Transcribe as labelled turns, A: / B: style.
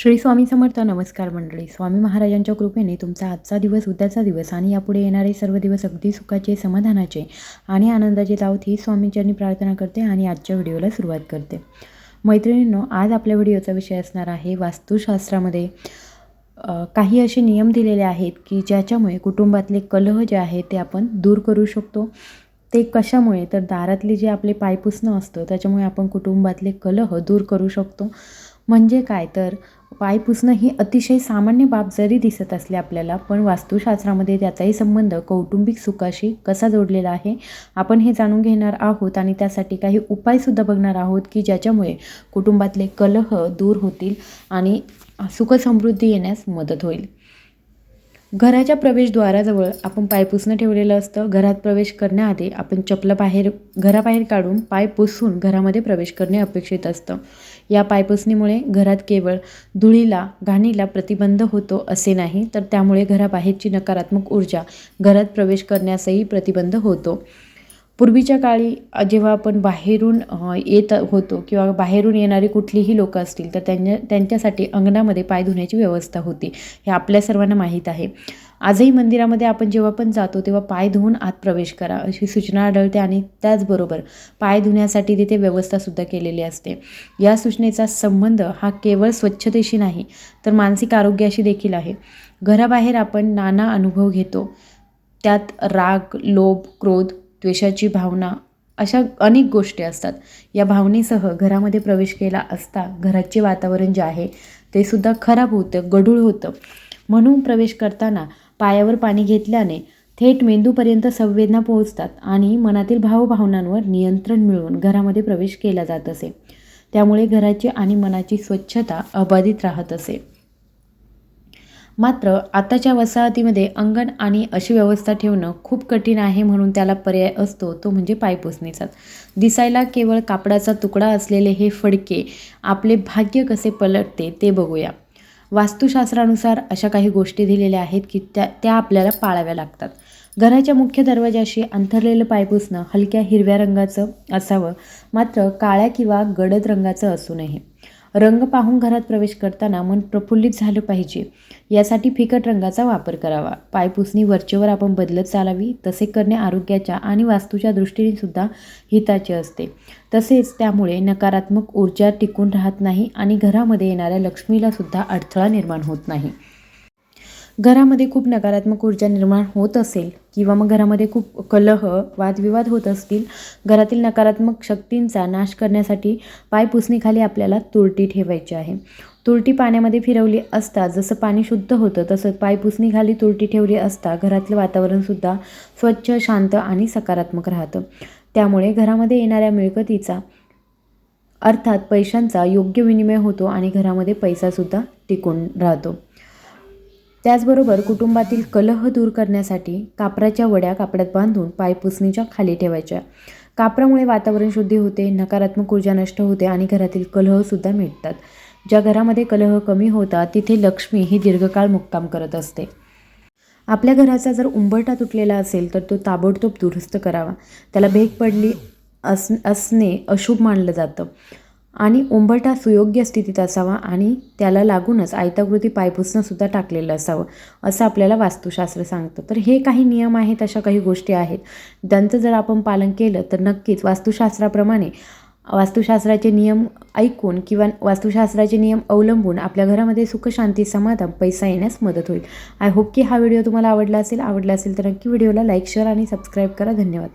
A: श्री स्वामी समर्थ. नमस्कार मंडळी. स्वामी महाराजांच्या कृपेने तुमचा आजचा दिवस उद्याचा दिवस आणि यापुढे येणारे सर्व दिवस अगदी सुखाचे समाधानाचे आणि आनंदाचे जावत ही स्वामींच्यांनी प्रार्थना करते आणि आजच्या व्हिडिओला सुरुवात करते. मैत्रिणींनो आज आपल्या व्हिडिओचा विषय असणार आहे वास्तुशास्त्रामध्ये. काही असे नियम दिलेले आहेत की ज्याच्यामुळे कुटुंबातले कलह जे आहे ते आपण दूर करू शकतो. ते कशामुळे? तर दारातले जे आपले पायपुसणं असतं त्याच्यामुळे आपण कुटुंबातले कलह दूर करू शकतो. म्हणजे काय? तर पाय पुसणं ही अतिशय सामान्य बाब जरी दिसत असली आपल्याला पण वास्तुशास्त्रामध्ये त्याचाही संबंध कौटुंबिक सुखाशी कसा जोडलेला आहे आपण हे जाणून घेणार आहोत आणि त्यासाठी काही उपायसुद्धा बघणार आहोत की ज्याच्यामुळे कुटुंबातले कलह दूर होतील आणि सुखसमृद्धी येण्यास मदत होईल. घराच्या प्रवेशद्वाराजवळ आपण पाय पुसणं ठेवलेलं असतं. घरात प्रवेश करण्याआधी आपण चपला बाहेर घराबाहेर काढून पाय पुसून घरामध्ये प्रवेश करणे अपेक्षित असतं. या पायपुसणीमुळे घरात केवळ धुळीला घाणीला प्रतिबंध होतो असे नाही तर त्यामुळे घराबाहेरची नकारात्मक ऊर्जा घरात प्रवेश करण्यासही प्रतिबंध होतो. पूर्वीच्या काळी जेव्हा आपण बाहेरून येत होतो किंवा बाहेरून येणारी कुठलीही लोकं असतील तर त्यांच्या त्यांच्यासाठी अंगणामध्ये पाय धुण्याची व्यवस्था होती. हे आपल्या सर्वांना माहीत आहे. आजही मंदिरामध्ये आपण जेव्हा पण जातो तेव्हा पाय धुवून आत प्रवेश करा अशी सूचना आढळते आणि त्याचबरोबर पाय धुण्यासाठी तिथे व्यवस्थासुद्धा केलेली असते. या सूचनेचा संबंध हा केवळ स्वच्छतेशी नाही तर मानसिक आरोग्याशी देखील आहे. घराबाहेर आपण नाना अनुभव घेतो. त्यात राग लोभ क्रोध द्वेषाची भावना अशा अनेक गोष्टी असतात. या भावनेसह घरामध्ये प्रवेश केला असता घराचे वातावरण जे आहे ते सुद्धा खराब होतं गढूळ होतं. म्हणून प्रवेश करताना पायावर पाणी घेतल्याने थेट मेंदूपर्यंत संवेदना पोहोचतात आणि मनातील भावभावनांवर नियंत्रण मिळवून घरामध्ये प्रवेश केला जात असे. त्यामुळे घराची आणि मनाची स्वच्छता अबाधित राहत असे. मात्र आताच्या वसाहतीमध्ये अंगण आणि अशी व्यवस्था ठेवणं खूप कठीण आहे म्हणून त्याला पर्याय असतो तो म्हणजे पायपुसणीचाच दिसायला केवळ कापडाचा तुकडा असलेले हे फडके आपले भाग्य कसे पलटते ते बघूया. वास्तुशास्त्रानुसार अशा काही गोष्टी दिलेल्या आहेत की त्या त्या आपल्याला पाळाव्या लागतात. घराच्या मुख्य दरवाजाशी अंथरलेलं पायपुसणं हलक्या हिरव्या रंगाचं असावं मात्र काळ्या किंवा गडद रंगाचं असू नये रंग पाहून घरात प्रवेश करताना मन प्रफुल्लित झालं पाहिजे. यासाठी फिकट रंगाचा वापर करावा. पायपुसणी वरचेवर आपण बदलत चालावी. तसे करणे आरोग्याच्या आणि वास्तूच्या दृष्टीने सुद्धा हिताचे असते. तसेच त्यामुळे नकारात्मक ऊर्जा टिकून राहत नाही आणि घरामध्ये येणाऱ्या लक्ष्मीला सुद्धा अडथळा निर्माण होत नाही. घरामध्ये खूप नकारात्मक ऊर्जा निर्माण होत असेल किंवा मग घरामध्ये खूप कलह वादविवाद होत असतील घरातील नकारात्मक शक्तींचा नाश करण्यासाठी पायपुसणीखाली आपल्याला तुरटी ठेवायची आहे. तुरटी पाण्यामध्ये फिरवली असता जसं पाणी शुद्ध होतं तसं पायपुसणीखाली तुरटी ठेवली असता घरातलं वातावरणसुद्धा स्वच्छ शांत आणि सकारात्मक राहतं. त्यामुळे घरामध्ये येणाऱ्या मिळकतीचा अर्थात पैशांचा योग्य विनिमय होतो आणि घरामध्ये पैसासुद्धा टिकून राहतो. त्याचबरोबर कुटुंबातील कलह दूर करण्यासाठी कापराच्या वड्या कापडात बांधून पायपुसणीच्या खाली ठेवायच्या. कापरामुळे वातावरण शुद्धी होते नकारात्मक ऊर्जा नष्ट होते आणि घरातील कलहसुद्धा मिटतात. ज्या घरामध्ये कलह कमी होतात तिथे लक्ष्मी ही दीर्घकाळ मुक्काम करत असते. आपल्या घराचा जर उंबरटा तुटलेला असेल तर तो ताबडतोब दुरुस्त करावा. त्याला भेग पडली अस असणे अशुभ मानलं जातं. आणि उंबरठा सुयोग्य स्थितीत असावा आणि त्याला लागूनच आयताकृती पायपुसणंसुद्धा टाकलेलं असावं असं आपल्याला वास्तुशास्त्र सांगतं. तर हे काही नियम आहेत अशा काही गोष्टी आहेत. त्यांचं जर आपण पालन केलं तर नक्कीच वास्तुशास्त्राप्रमाणे वास्तुशास्त्राचे नियम ऐकून किंवा वास्तुशास्त्राचे नियम अवलंबून आपल्या घरामध्ये सुख शांती समाधान पैसा येण्यास मदत होईल. आय होप की हा व्हिडिओ तुम्हाला आवडला असेल. आवडला असेल तर नक्की व्हिडिओला लाईक शेअर आणि सबस्क्राईब करा. धन्यवाद.